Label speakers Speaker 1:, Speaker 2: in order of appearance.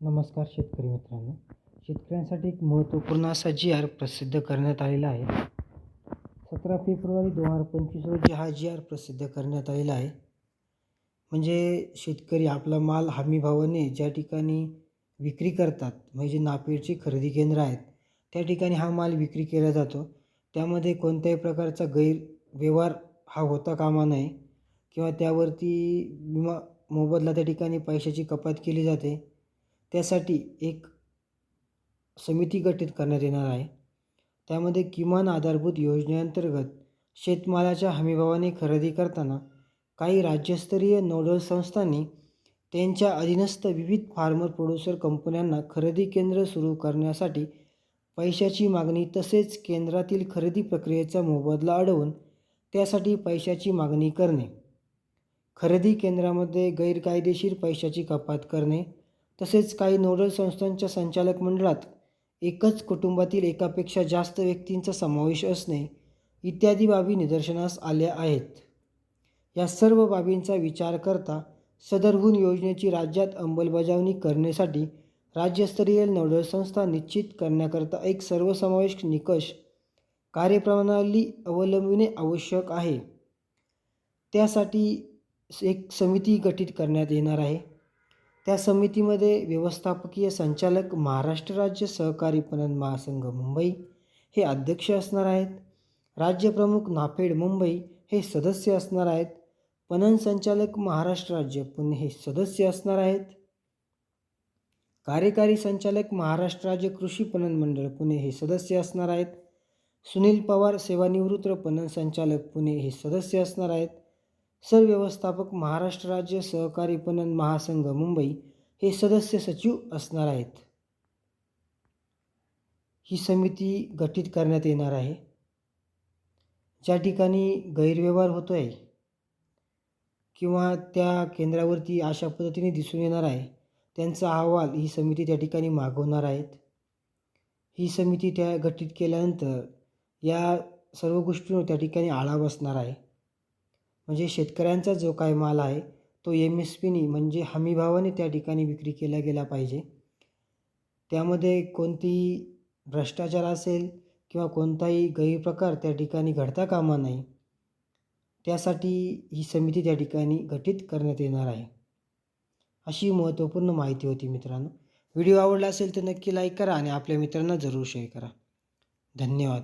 Speaker 1: नमस्कार शेतकरी मित्रांनो. शेतकऱ्यांसाठी एक महत्त्वपूर्ण असा जी आर प्रसिद्ध करण्यात आलेला आहे. सतरा फेब्रुवारी दोन हजार पंचवीस रोजी हा जी आर प्रसिद्ध करण्यात आलेला आहे. म्हणजे शेतकरी आपला माल हमीभावाने ज्या ठिकाणी विक्री करतात म्हणजे नापेडची खरेदी केंद्र आहेत त्या ठिकाणी हा माल विक्री केला जातो. त्यामध्ये कोणत्याही प्रकारचा गैरव्यवहार हा होता कामा नये किंवा त्यावरती विमा मोबदला त्या ठिकाणी पैशाची कपात केली जाते. त्यासाठी एक समिती गठीत करण्यात येणार आहे. त्यामध्ये किमान आधारभूत योजनेअंतर्गत शेतमालाच्या हमीभावाने खरेदी करताना काही राज्यस्तरीय नोडल संस्थांनी त्यांच्या अधीनस्थ विविध फार्मर प्रोड्युसर कंपन्यांना खरेदी केंद्र सुरू करण्यासाठी पैशाची मागणी तसेच केंद्रातील खरेदी प्रक्रियेचा मोबदला अडवून त्यासाठी पैशाची मागणी करणे. खरेदी केंद्रामध्ये गैरकायदेशीर पैशाची कपात करणे. तसेच काही नोडल संस्थांच्या संचालक मंडळात एकच कुटुंबातील एकापेक्षा जास्त व्यक्तींचा समावेश असणे इत्यादी बाबी निदर्शनास आल्या आहेत. या सर्व बाबींचा विचार करता सदरहून योजनेची राज्यात अंमलबजावणी करण्यासाठी राज्यस्तरीय नोडल संस्था निश्चित करण्याकरता एक सर्वसमावेश निकष कार्यप्रणाली अवलंबिणे आवश्यक आहे. त्यासाठी एक समिती गठीत करण्यात येणार आहे. त्या समितीमध्ये व्यवस्थापकीय संचालक महाराष्ट्र राज्य सहकारी पणन महासंघ मुंबई हे अध्यक्ष असणार आहेत. राज्यप्रमुख नाफेड मुंबई हे सदस्य असणार आहेत. पणन संचालक महाराष्ट्र राज्य पुणे हे सदस्य असणार आहेत. कार्यकारी संचालक महाराष्ट्र राज्य कृषी पणन मंडळ पुणे हे सदस्य असणार आहेत. सुनील पवार सेवानिवृत्त पणन संचालक पुणे हे सदस्य असणार आहेत. सरव्यवस्थापक महाराष्ट्र राज्य सहकारी पणन महासंघ मुंबई हे सदस्य सचिव असणार आहेत. ही समिती गठीत करण्यात येणार आहे. ज्या ठिकाणी गैरव्यवहार होतो आहे किंवा त्या केंद्रावरती अशा पद्धतीने दिसून येणार आहे त्यांचा अहवाल ही समिती त्या ठिकाणी मागवणार आहेत. ही समिती त्या गठीत केल्यानंतर या सर्व गोष्टींवर त्या ठिकाणी आळा बसणार आहे. म्हणजे शेतकऱ्यांचा जो काय माल आहे तो एम एस पीनी म्हणजे हमीभावाने त्या ठिकाणी विक्री केला गेला पाहिजे. त्यामध्ये कोणतीही भ्रष्टाचार असेल किंवा कोणताही गैरप्रकार त्या ठिकाणी घडता कामा नये त्यासाठी ही समिती त्या ठिकाणी गठीत करण्यात येणार आहे. अशी महत्त्वपूर्ण माहिती होती मित्रांनो. व्हिडिओ आवडला असेल तर नक्की लाईक करा आणि आपल्या मित्रांना जरूर शेअर करा. धन्यवाद.